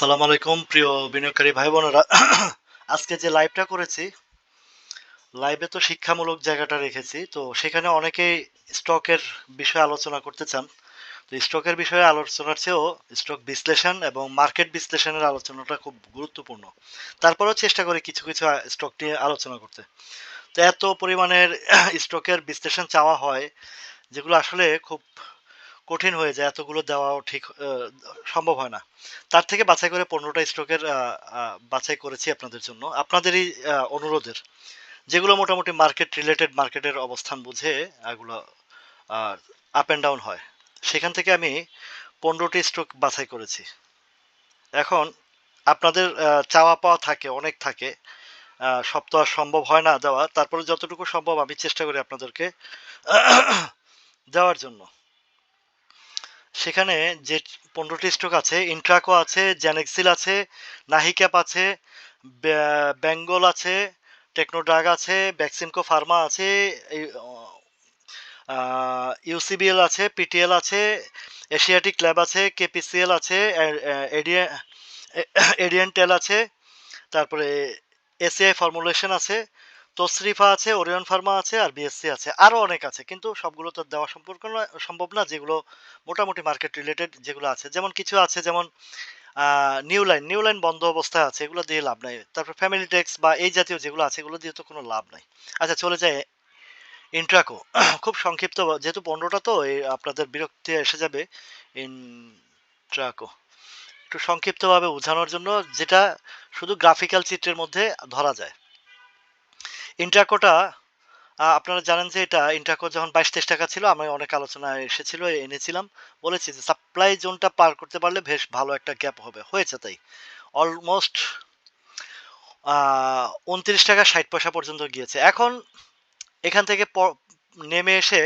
আসসালামু আলাইকুম, প্রিয় বিনিয়োগকারী ভাই বোনেরা আজকে যে লাইভটা করেছি লাইভে তো শিক্ষামূলক জায়গাটা রেখেছি, তো সেখানে অনেকেই স্টকের বিষয়ে আলোচনা করতে চান। তো স্টকের বিষয়ে আলোচনার চেয়েও স্টক বিশ্লেষণ এবং মার্কেট বিশ্লেষণের আলোচনাটা খুব গুরুত্বপূর্ণ। তারপরেও চেষ্টা করি কিছু কিছু স্টক নিয়ে আলোচনা করতে। তো এত পরিমাণের স্টকের বিশ্লেষণ চাওয়া হয়, যেগুলো আসলে খুব কঠিন হয়ে যায়, এতগুলো দেওয়াও ঠিক সম্ভব হয় না। তার থেকে বাছাই করে পনেরোটা স্টকের বাছাই করেছি আপনাদের জন্য। আপনাদেরই অনুরোধের। যেগুলো মোটামুটি মার্কেট রিলেটেড মার্কেটের অবস্থান বুঝে এগুলো আপ অ্যান্ড ডাউন হয়। সেখান থেকে আমি পনেরোটি স্টক বাছাই করেছি। এখন আপনাদের চাওয়া পাওয়া থাকে, অনেক থাকে। সব তো আর সম্ভব হয় না দেওয়া তারপরে যতটুকু সম্ভব আমি চেষ্টা করি আপনাদেরকে দেওয়ার জন্য। সেখানে যে পনেরোটি স্টক আছে, ইন্ট্রাকো আছে জেনেক্সিল আছে, নাহিক্যাপ আছে বেঙ্গল আছে, টেকনোড্রাগ আছে, ভ্যাকসিনকো ফার্মা আছে ইউসিবিএল আছে, পিটিএল আছে, এশিয়াটিক ল্যাব আছে, কেপিসিএল আছে এডিয়েন্টেল আছে, তারপরে এসিআই ফর্মুলেশন আছে তসরিফা আছে, ওরিয়ন ফার্মা আছে, আর বিএসসি আছে। আরও অনেক আছে, কিন্তু সবগুলো তো দেওয়া সম্পর্ক সম্ভব না যেগুলো মোটামুটি মার্কেট রিলেটেড যেগুলো আছে। যেমন কিছু আছে, যেমন নিউ লাইন নিউ লাইন বন্ধ অবস্থায় আছে, এগুলো দিয়ে লাভ নাই। তারপর ফ্যামিলি ট্যাক্স বা এই জাতীয় যেগুলো আছে, এগুলো দিয়ে তো কোনো লাভ নাই। আচ্ছা চলে যায় ইন্ট্রাকো খুব সংক্ষিপ্ত, যেহেতু পনেরোটা তো আপনাদের বিরক্তি এসে যাবে ইন্ট্রাকো একটু সংক্ষিপ্তভাবে বোঝানোর জন্য, যেটা শুধু গ্রাফিক্যাল চিত্রের মধ্যে ধরা যায়। ইন্ট্রাকোটা আপনারা জানেন যে এটা ইন্ট্রাকো যখন বাইশ তেইশ টাকা ছিল, আমি অনেক আলোচনা এসেছিল এনেছিলাম। বলেছি যে সাপ্লাই জোনটা পার করতে পারলে বেশ ভালো একটা গ্যাপ হবে। হয়েছে তাই। অলমোস্ট উনত্রিশ টাকা ষাট পয়সা পর্যন্ত গিয়েছে। এখন এখান থেকে নেমে এসে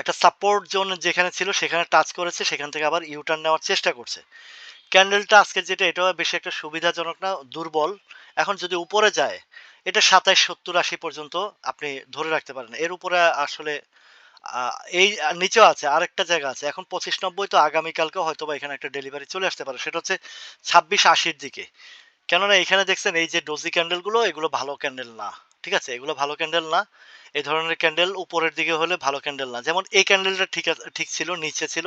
একটা সাপোর্ট জোন যেখানে ছিল, সেখানে টাচ করেছে, সেখান থেকে আবার ইউটার্ন নেওয়ার চেষ্টা করছে। ক্যান্ডেলটা আজকে যেটা, এটাও বেশি একটা সুবিধাজনক না, দুর্বল। এখন যদি উপরে যায় এটা সাতাশ সত্তর, আশি পর্যন্ত আপনি ধরে রাখতে পারেন। এর উপরে আসলে এই নিচেও আছে, আরেকটা জায়গা আছে। এখন পঁচিশ, নব্বই তো আগামীকালকে হয়তো বা এখানে একটা ডেলিভারি চলে আসতে পারে। সেটা হচ্ছে ছাব্বিশ, আশির দিকে। কেননা এখানে দেখছেন এই যে ডোজি ক্যান্ডেলগুলো এগুলো ভালো ক্যান্ডেল না। ঠিক আছে? এগুলো ভালো ক্যান্ডেল না। এই ধরনের ক্যান্ডেল উপরের দিকে হলে ভালো ক্যান্ডেল না। যেমন এই ক্যান্ডেলটা ঠিক ঠিক ছিল, নিচে ছিল।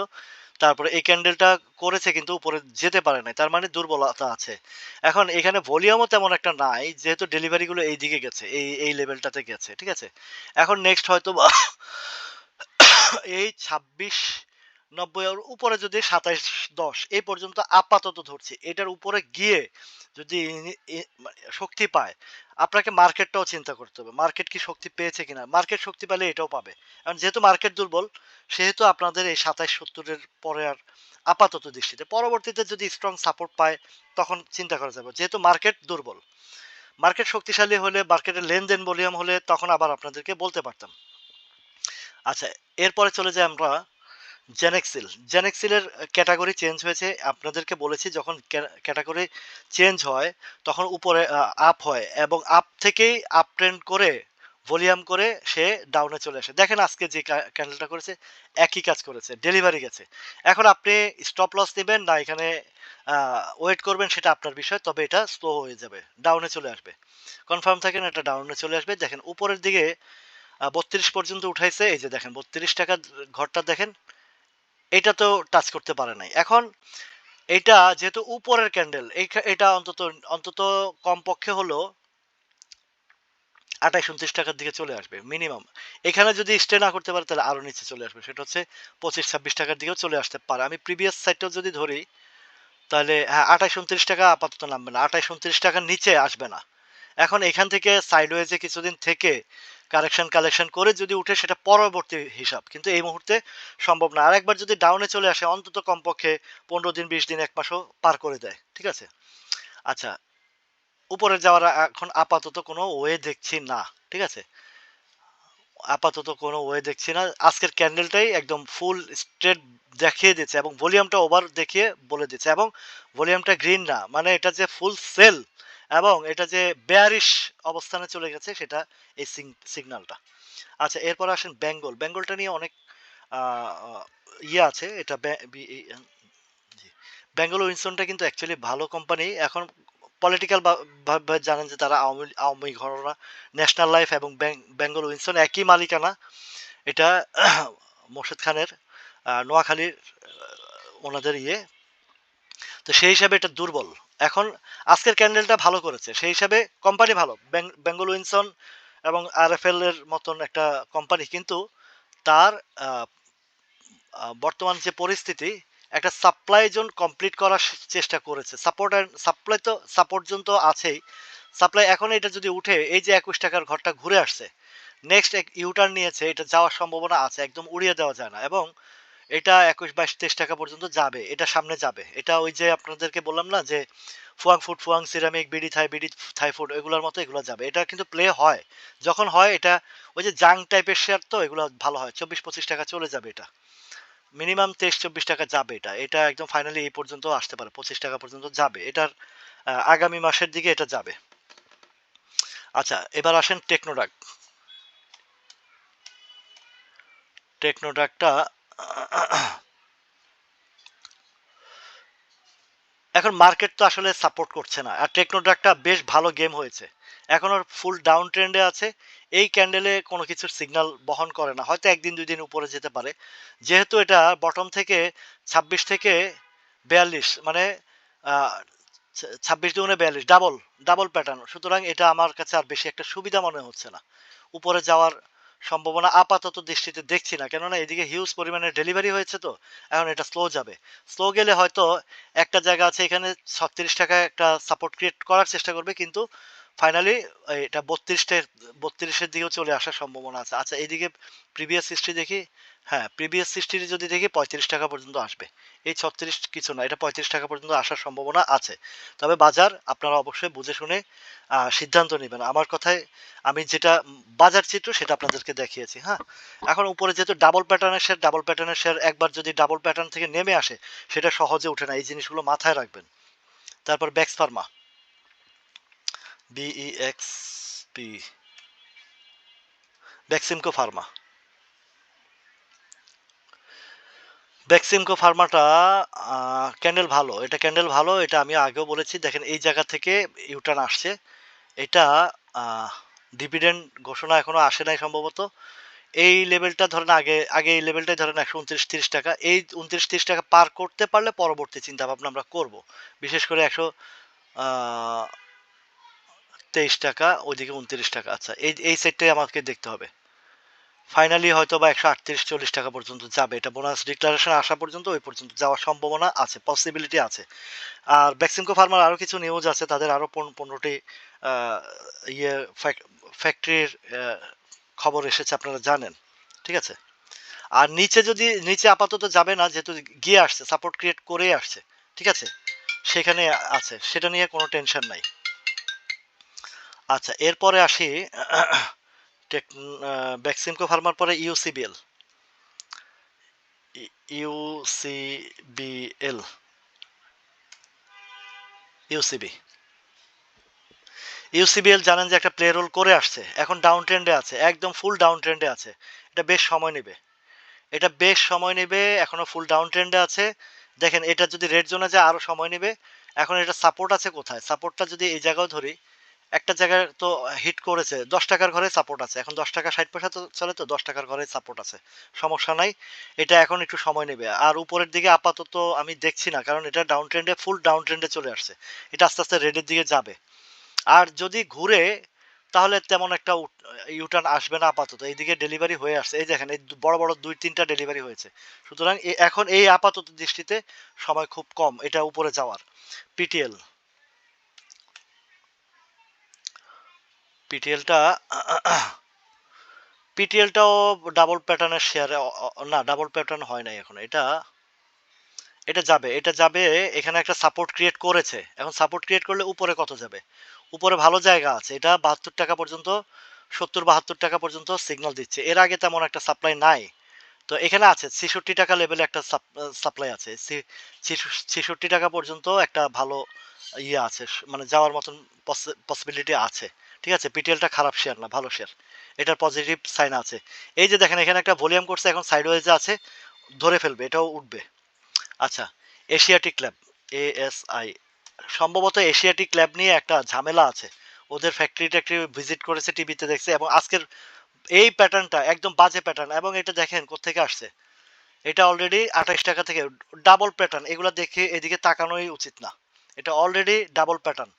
তারপরে এই ক্যান্ডেলটা করেছে কিন্তু উপরে যেতে পারে নাই। তার মানে দুর্বলতা আছে। এখন এখানে ভলিউমও তেমন একটা নাই, যেহেতু ডেলিভারিগুলো এই দিকে গেছে, এই এই লেভেলটাতে গেছে, ঠিক আছে? এখন নেক্সট হয়তো এই ছাব্বিশ, নব্বই এর উপরে যদি সাতাইশ, দশ, এই পর্যন্ত আপাতত ধরছি। এটার উপরে গিয়ে যদি মানে শক্তি পায় আপনাকে মার্কেটটাও চিন্তা করতে হবে। মার্কেট কি শক্তি পেয়েছে কিনা? মার্কেট শক্তি পেলে এটাও পাবে। কারণ যেহেতু মার্কেট দুর্বল, সেহেতু আপনাদের এই সাতাইশ সত্তরের পরে আর আপাতত দৃষ্টিতে। পরবর্তীতে যদি স্ট্রং সাপোর্ট পায়, তখন চিন্তা করা যাবে। যেহেতু মার্কেট দুর্বল, মার্কেট শক্তিশালী হলে, মার্কেটের লেনদেন ভলিউম হলে, তখন আবার আপনাদেরকে বলতে পারতাম। আচ্ছা এরপরে চলে যাই আমরা জেনেক্সিল জেনেক্সিলের ক্যাটাগরি চেঞ্জ হয়েছে। আপনাদেরকে বলেছি, যখন ক্যাটাগরি চেঞ্জ হয়, তখন উপরে আপ হয় এবং আপ থেকেই আপ ট্রেন্ড করে ভলিউম করে সে ডাউনে চলে আসে। দেখেন আজকে যে ক্যান্ডেলটা করেছে, একই কাজ করেছে ডেলিভারি গেছে। এখন আপনি স্টপ লস নেবেন না, এখানে ওয়েট করবেন, সেটা আপনার বিষয়, তবে এটা স্লো হয়ে যাবে ডাউনে চলে আসবে। কনফার্ম থাকেন, এটা ডাউনে চলে আসবে। দেখেন উপরের দিকে বত্রিশ পর্যন্ত উঠাইছে, এই যে দেখেন, বত্রিশ টাকা ঘরটা দেখেন এটা তো টাচ করতে পারে নাই। এখন এটা যেহেতু উপরের ক্যান্ডেল এটা অন্তত অন্তত কমপক্ষে হলো আঠাইশ উনত্রিশ টাকার দিকে চলে আসবে মিনিমাম এখানে যদি স্টে না করতে পারে তাহলে আরও নিচে চলে আসবে। সেটা হচ্ছে পঁচিশ ছাব্বিশ টাকার দিকেও চলে আসতে পারে। আমি প্রিভিয়াস সাইডটাও যদি ধরি, তাহলে হ্যাঁ আঠাইশ উনত্রিশ টাকা আপাতত নামবে না। আঠাইশ উনত্রিশ টাকার নিচে আসবে না। এখন এখান থেকে সাইডওয়েজে কিছুদিন থেকে কারেকশন কালেকশন করে যদি উঠে সেটা পরবর্তী হিসাব। কিন্তু এই মুহূর্তে সম্ভব না। আর একবার যদি ডাউনে চলে আসে, অন্তত কমপক্ষে পনেরো দিন, বিশ দিন, এক মাসও পার করে দেয়। ঠিক আছে? আচ্ছা উপরে যাওয়ার এখন আপাতত কোনো ওয়ে দেখছি না। ঠিক আছে? আপাতত কোনো ওয়ে দেখছি না। আজকের ক্যান্ডেলটাই একদম ফুল স্ট্রেট দেখিয়ে দিচ্ছে এবং ভলিউমটা ওভার দেখিয়ে বলে দিচ্ছে। এবং ভলিউমটা গ্রিন না। মানে এটা যে ফুল সেল এবং এটা যে বেয়ারিশ অবস্থানে চলে গেছে, সেটা এই সিগন্যালটা আচ্ছা এরপর আসেন বেঙ্গল বেঙ্গলটা নিয়ে অনেক ইয়ে আছে। এটা বেঙ্গল উইনসনটা কিন্তু অ্যাকচুয়ালি ভালো কোম্পানি এখন পলিটিক্যাল ভাবে জানেন যে তারা আওয়ামী আওয়ামী ঘটনা ন্যাশনাল লাইফ এবং বেঙ্গল উইনসন একই মালিকানা। এটা মোর্শেদ খানের নোয়াখালীর ওনাদের ইয়ে। তো সেই হিসাবে এটা দুর্বল। এখন আজকের ক্যান্ডেলটা ভালো করেছে। সেই হিসাবে কোম্পানি ভালো। বেঙ্গল উইনসন এবং আর এফ এর মতন একটা কোম্পানি কিন্তু তার বর্তমান যে পরিস্থিতি, একটা সাপ্লাই জোন কমপ্লিট করার চেষ্টা করেছে। সাপোর্ট অ্যান্ড সাপ্লাই তো সাপোর্ট জোন তো আছেই। সাপ্লাই এখন এটা যদি উঠে, এই যে একুশ টাকার ঘরটা ঘুরে আসছে নেক্সট এক ইউটার্ন নিয়েছে, এটা যাওয়ার সম্ভাবনা আছে। একদম উড়িয়ে দেওয়া যায় না। এবং এটা একুশ বাইশ তেইশ টাকা পর্যন্ত যাবে, এটা সামনে যাবে। এটা ওই যে আপনাদেরকে বললাম না যে Fuwang food, Fuwang ceramic, BD Thai BD Thai food, এগুলোর মতো এগুলো যাবে। এটা কিন্তু প্লে হয়। যখন হয় এটা ওই যে জাং টাইপের শেয়ার তো এগুলো ভালো হয়। চব্বিশ, পঁচিশ টাকা চলে যাবে এটা। মিনিমাম তেইশ, চব্বিশ টাকা যাবে এটা। এটা একদম ফাইনালি এই পর্যন্ত আসতে পারে। পঁচিশ টাকা পর্যন্ত যাবে। এটার আগামী মাসের দিকে এটা যাবে। আচ্ছা এবার আসেন টেকনোডাক। টেকনোডাকটা এখন মার্কেট তো আসলে সাপোর্ট করছে না। আর টেকনোডাকটা বেশ ভালো গেম হয়েছে। এখন ওর ফুল ডাউন ট্রেন্ডে আছে। এই ক্যান্ডেলে কোনো কিছুর সিগন্যাল বহন করে না। হয়তো একদিন দুই দিন উপরে যেতে পারে। যেহেতু এটা বটম থেকে ছাব্বিশ থেকে বিয়াল্লিশ মানে ছাব্বিশ দুগুণে বিয়াল্লিশ ডাবল ডাবল প্যাটার্ন সুতরাং এটা আমার কাছে আর বেশি একটা সুবিধা মনে হচ্ছে না। উপরে যাওয়ার সম্ভাবনা আপাতত দৃষ্টিতে দেখছি না। কেননা এদিকে হিউজ পরিমাণে ডেলিভারি হয়েছে তো, এখন এটা স্লো যাবে। স্লো গেলে হয়তো একটা জায়গা আছে, এখানে ছত্রিশ টাকা একটা সাপোর্ট ক্রিয়েট করার চেষ্টা করবে, কিন্তু ফাইনালি এটা বত্রিশটে বত্রিশের দিকেও চলে আসার সম্ভাবনা আছে। আচ্ছা এইদিকে প্রিভিয়াস হিস্ট্রি দেখি। হ্যাঁ প্রিভিয়াস হিস্ট্রি যদি দেখি, পঁয়ত্রিশ টাকা পর্যন্ত আসবে। এই ছত্রিশ কিছু না, এটা পঁয়ত্রিশ টাকা পর্যন্ত আসার সম্ভাবনা আছে। তবে বাজার আপনারা অবশ্যই বুঝে শুনে সিদ্ধান্ত নেবেন। আমার কথায় আমি যেটা বাজার চিত্র সেটা আপনাদেরকে দেখিয়েছি হ্যাঁ? এখন উপরে যেহেতু ডাবল প্যাটার্নের শেয়ার ডাবল প্যাটার্নের শেয়ার একবার যদি ডাবল প্যাটার্ন থেকে নেমে আসে, সেটা সহজে ওঠে না। এই জিনিসগুলো মাথায় রাখবেন। তারপর Bex pharma B X P Beximco pharma Beximco ফার্মাটা candle ভালো। এটা ক্যান্ডেল ভালো, এটা আমি আগেও বলেছি। দেখেন, এই জায়গা থেকে ইউটার্ন আসছে। এটা ডিভিডেন্ড ঘোষণা এখনও আসে নাই সম্ভবত। এই লেভেলটা ধরেন আগে আগে এই লেভেলটাই ধরেন একশো উনত্রিশ, তিরিশ টাকা। এই উনত্রিশ, তিরিশ টাকা পার করতে পারলে পরবর্তী চিন্তা ভাবনা আমরা করব। বিশেষ করে একশো তেইশ টাকা ওইদিকে উনত্রিশ টাকা। আচ্ছা এই এই সেটটাই আমাকে দেখতে হবে। ফাইনালি হয়তো বা একশো আটত্রিশ, চল্লিশ টাকা পর্যন্ত যাবে। এটা বোনাস ডিক্লারেশন আসা পর্যন্ত ওই পর্যন্ত যাওয়ার সম্ভাবনা আছে পসিবিলিটি আছে। আর ভ্যাকসিনকো ফার্মার আরও কিছু নিউজ আছে, তাদের আরও পনেরোটি ইয়ে ফ্যাক্টরির খবর এসেছে, আপনারা জানেন। ঠিক আছে? আর নিচে যদি, নিচে আপাতত যাবে না, যেহেতু গিয়ে আসছে সাপোর্ট ক্রিয়েট করে আসছে। ঠিক আছে? সেখানে আছে, সেটা নিয়ে কোনো টেনশন নাই। আচ্ছা এরপরে আসি, টেক ভ্যাকসিনকো ফার্মার পরে ইউসিবিএল ইউসিবিএল ইউসিবি ইউসিবিএল জানেন যে একটা প্লে রোল করে আসছে, এখন ডাউন ট্রেন্ডে আছে, একদম ফুল ডাউন ট্রেন্ডে আছে, এটা বেশ সময় নেবে। এটা বেশ সময় নেবে, এখনও ফুল ডাউন ট্রেন্ডে আছে, দেখেন এটা যদি রেড জোনে যায় আরও সময় নেবে, এখন এটা সাপোর্ট আছে কোথায়? সাপোর্টটা যদি এই জায়গাও ধরি একটা জায়গায় তো হিট করেছে, দশ টাকার ঘরে সাপোর্ট আছে। এখন দশ টাকা ষাট পয়সা তো চলে তো, দশ টাকার ঘরে সাপোর্ট আছে। সমস্যা নাই, এটা এখন একটু সময় নেবে। আর উপরের দিকে আপাতত আমি দেখছি না, কারণ এটা ডাউন ট্রেন্ডে ফুল ডাউন ট্রেন্ডে চলে আসছে। এটা আস্তে আস্তে রেডের দিকে যাবে। আর যদি ঘুরে, তাহলে তেমন একটা ইউটার্ন আসবে না আপাতত। এইদিকে ডেলিভারি হয়ে আসছে। এই দেখেন, এই বড় বড় দুই তিনটা ডেলিভারি হয়েছে। সুতরাং এখন এই আপাতত দৃষ্টিতে সময় খুব কম, এটা উপরে যাওয়ার। পিটিএল পিটিএলটা পিটিএলটাও ডাবল প্যাটার্নের শেয়ারে না ডাবল প্যাটার্ন হয় নাই এখন। এটা এটা যাবে এটা যাবে, এখানে একটা সাপোর্ট ক্রিয়েট করেছে। এখন সাপোর্ট ক্রিয়েট করলে উপরে কত যাবে? উপরে ভালো জায়গা আছে। এটা বাহাত্তর টাকা পর্যন্ত, সত্তর, বাহাত্তর টাকা পর্যন্ত সিগন্যাল দিচ্ছে। এর আগে তেমন একটা সাপ্লাই নাই। তো এখানে আছে, ছেষট্টি টাকা লেভেলে একটা সাপ্লাই আছে। ছেষট্টি টাকা পর্যন্ত একটা ভালো ইয়ে আছে মানে যাওয়ার মতন পসিবিলিটি আছে। ঠিক আছে পিটিএলটা খারাপ শেয়ার না, ভালো শেয়ার এটার পজিটিভ সাইন আছে। এই যে দেখেন, এখানে একটা ভলিউম করছে, এখন সাইড সাইডওয়েজে আছে, ধরে ফেলবে, এটাও উঠবে। আচ্ছা এশিয়াটিক ল্যাব এএসআই সম্ভবত এশিয়াটিক ল্যাব নিয়ে একটা ঝামেলা আছে। ওদের ফ্যাক্টরিটা একটু ভিজিট করেছে টিভিতে দেখছে, এবং আজকের এই প্যাটার্নটা একদম বাজে প্যাটার্ন এবং এটা দেখেন কোত্থেকে আসছে। এটা অলরেডি আঠাইশ টাকা থেকে ডাবল প্যাটার্ন এগুলো দেখে এদিকে তাকানোই উচিত না। এটা অলরেডি ডাবল প্যাটার্ন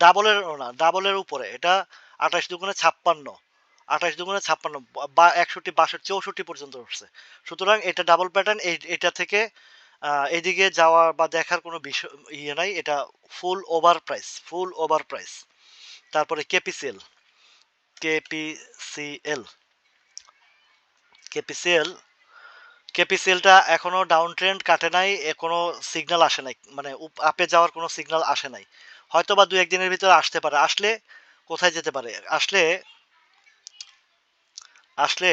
ডাবলের না, ডাবলের উপরে, এটা আঠাশ দুগুণে ছাপ্পান্ন, আঠাশ দুগুণে ছাপ্পান্ন, বা একষট্টি, বাষট্টি, চৌষট্টি পর্যন্ত উঠছে। সুতরাং এটা ডাবল প্যাটার্ন এটা থেকে এদিকে যাওয়া বা দেখার কোনো বিষয় ইয়ে নাই, এটা full over price full over price তারপরে কেপিসিএল কেপিসিএল কেপিসিএল কেপিসিএলটা এখনও ডাউন ট্রেন্ড কাটে নাই কোনো সিগন্যাল আসে নাই মানে আপে যাওয়ার কোনো সিগন্যাল আসে নাই। হয়তো বা দু একদিনের ভিতরে আসতে পারে। আসলে কোথায় যেতে পারে? আসলে আসলে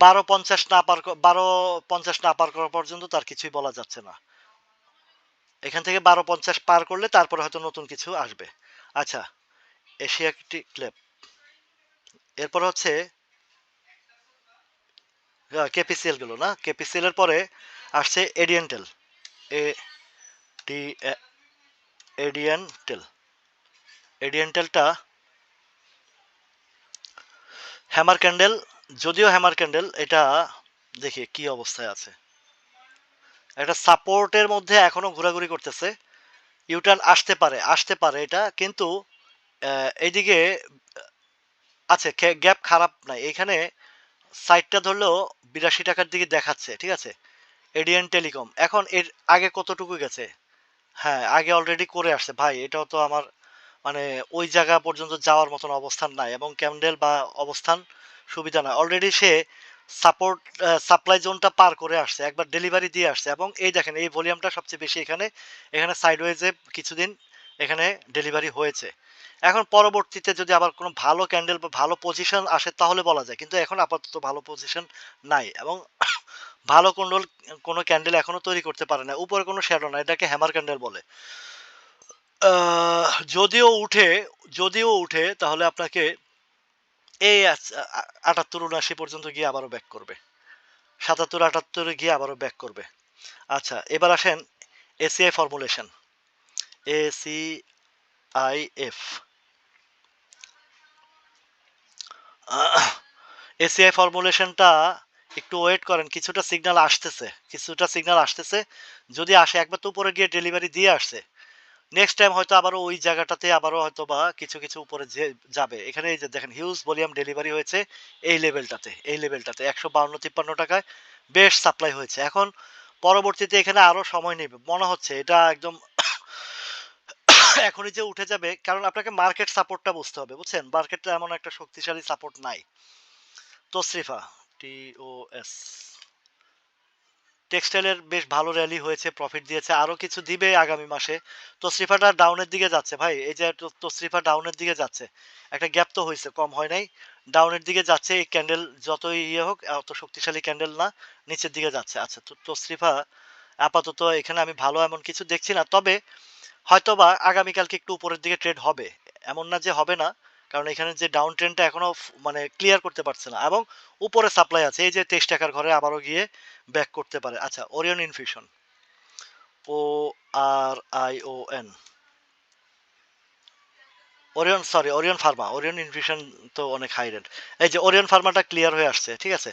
বারো পঞ্চাশ না পার বারো পঞ্চাশ না পার করা পর্যন্ত তার কিছুই বলা যাচ্ছে না। এখান থেকে বারো পঞ্চাশ পার করলে তারপরে হয়তো নতুন কিছু আসবে। আচ্ছা এশিয়াটিক ক্লেব এরপর হচ্ছে কেপিসিএলগুলো, না? কেপিসিএল এর পরে আসছে এডিয়েন্টেল এ ডি এডিয়েন্টেল এডিয়েন্টেলটা হ্যামার ক্যান্ডেল যদিও হ্যামার ক্যান্ডেল এটা দেখি কি অবস্থায় আছে। একটা সাপোর্টের মধ্যে এখনও ঘোরাঘুরি করতেছে। ইউটার্ন আসতে পারে আসতে পারে এটা, কিন্তু এইদিকে আছে গ্যাপ খারাপ নাই। এখানে সাইটটা ধরলেও বিরাশি টাকার দিকে দেখাচ্ছে, ঠিক আছে? ADN telecom. এখন এর আগে কতটুকু গেছে? হ্যাঁ আগে অলরেডি করে আসছে। ভাই, এটাও তো আমার মানে ওই জায়গা পর্যন্ত যাওয়ার মতন অবস্থান নাই এবং ক্যান্ডেল বা অবস্থান সুবিধা নয় অলরেডি সে সাপোর্ট সাপ্লাই জোনটা পার করে আসছে, একবার ডেলিভারি দিয়ে আসছে এবং এই দেখেন, এই ভলিউমটা সবচেয়ে বেশি এখানে এখানে সাইডওয়েজে কিছুদিন এখানে ডেলিভারি হয়েছে। এখন পরবর্তীতে যদি আবার কোনো ভালো ক্যান্ডেল বা ভালো পজিশন আসে, তাহলে বলা যায়। কিন্তু এখন আপাতত ভালো পজিশন নাই এবং ভালো কোন্ডল কোনো ক্যান্ডেল এখনও তৈরি করতে পারে না। উপরে কোনো শ্যাডো না এটাকে হ্যামার ক্যান্ডেল বলে। যদিও উঠে যদিও উঠে, তাহলে আপনাকে এই আটাত্তর, উনআশি পর্যন্ত গিয়ে আবারও ব্যাক করবে। সাতাত্তর, আটাত্তরে গিয়ে আবারও ব্যাক করবে। আচ্ছা এবার আসেন এসিআই ফর্মুলেশন এসি এসিআই ফর্মুলেশনটা একটু ওয়েট করেন, কিছুটা সিগন্যাল আসতেছে, কিছুটা সিগন্যাল আসতেছে, যদি আসে, একবার তো উপরে গিয়ে ডেলিভারি দিয়ে আসছে। নেক্সট টাইম হয়তো আবারও ওই জায়গাটাতে আবারও হয়তো বা কিছু কিছু উপরে যে যাবে। এখানে এই যে দেখেন হিউজ ভলিউম ডেলিভারি হয়েছে এই লেভেলটাতে এই লেভেলটাতে একশো বাউন্ন, তিপ্পান্ন টাকায় বেশ সাপ্লাই হয়েছে। এখন পরবর্তীতে এখানে আরও সময় নেবে। মনে হচ্ছে এটা একদম এখনই যে উঠে যাবে, কারণ আপনাকে মার্কেট সাপোর্টটা বুঝতে হবে, বুঝছেন? মার্কেটটা এমন একটা শক্তিশালী সাপোর্ট নাই। Tosrifa, T O S. টেক্সটাইলের বেশ ভালো র্যালি হয়েছে প্রফিট দিয়েছে, আরও কিছু দিবে আগামী মাসে। তসরিফাটা ডাউনের দিকে যাচ্ছে, ভাই। এই যে তসরিফা ডাউনের দিকে যাচ্ছে, একটা গ্যাপ তো হয়েছে, কম হয় নাই। ডাউনের দিকে যাচ্ছে, এই ক্যান্ডেল যতই ইয়ে হোক, অত শক্তিশালী ক্যান্ডেল না, নিচের দিকে যাচ্ছে। আচ্ছা তো তসরিফা আপাতত এখানে আমি ভালো এমন কিছু দেখছি না, তবে হয়তোবা আগামীকালকে একটু উপরের দিকে ট্রেড হবে। এমন না যে হবে না কারণ এখানে যে ডাউন ট্রেন্ডটা এখনও মানে ক্লিয়ার করতে পারছে না এবং উপরে সাপ্লাই আছে, এই যে তেইশ টাকার ঘরে আবারও গিয়ে ব্যাক করতে পারে। আচ্ছা Orion infusion O R I O N Orion sorry Orion pharma Orion infusion তো অনেক হাই রেট এই যে ওরিয়ন ফার্মাটা ক্লিয়ার হয়ে আসছে, ঠিক আছে?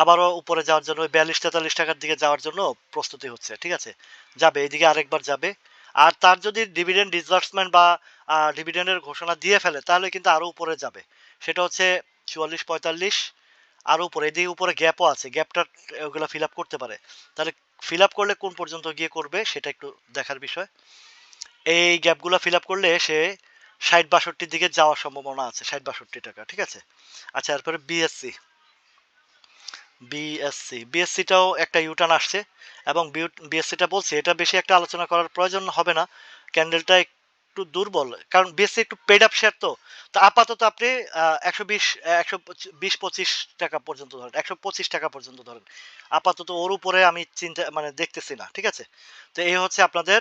আবারও উপরে যাওয়ার জন্য বিয়াল্লিশ তেতাল্লিশ টাকার দিকে যাওয়ার জন্য প্রস্তুতি হচ্ছে, ঠিক আছে? যাবে, এইদিকে আরেকবার যাবে। আর তার যদি ডিভিডেন্ড ডিসবার্সমেন্ট বা ডিভিডেন্ডের ঘোষণা দিয়ে ফেলে, তাহলে কিন্তু আরও উপরে যাবে। সেটা হচ্ছে চুয়াল্লিশ, পঁয়তাল্লিশ, আরও উপরে। এদিকে উপরে গ্যাপও আছে গ্যাপটা ওগুলো ফিল আপ করতে পারে। তাহলে ফিল আপ করলে কোন পর্যন্ত গিয়ে করবে, সেটা একটু দেখার বিষয়। এই গ্যাপগুলো ফিল আপ করলে সে ষাট, বাষট্টির দিকে যাওয়ার সম্ভাবনা আছে, ষাট, বাষট্টি টাকা, ঠিক আছে? আচ্ছা এরপরে বিএসসি বিএসসি বিএসসিটাও একটা ইউটার্ন আসছে, এবং বিএসসিটা বলছে, এটা বেশি একটা আলোচনা করার প্রয়োজন হবে না। ক্যান্ডেলটা একটু দুর্বল, কারণ বিএসসি একটু পেড আপ শেয়ার তো। তো আপাতত আপনি একশো বিশ একশো বিশ পঁচিশ টাকা পর্যন্ত ধরেন, একশো পঁচিশ টাকা পর্যন্ত ধরেন। আপাতত ওর উপরে আমি চিন্তা মানে দেখতেছি না, ঠিক আছে? তো এই হচ্ছে আপনাদের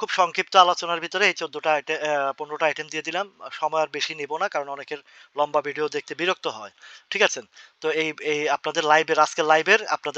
খুব সংক্ষিপ্ত আলোচনার ভিতরে এই চোদ্দোটা আইটেম পনেরোটা আইটেম দিয়ে দিলাম। সময় আর বেশি নেব না, কারণ অনেকের লম্বা ভিডিও দেখতে বিরক্ত হয়, ঠিক আছে? তো এই এই আপনাদের লাইভের আজকের লাইভের আপনাদের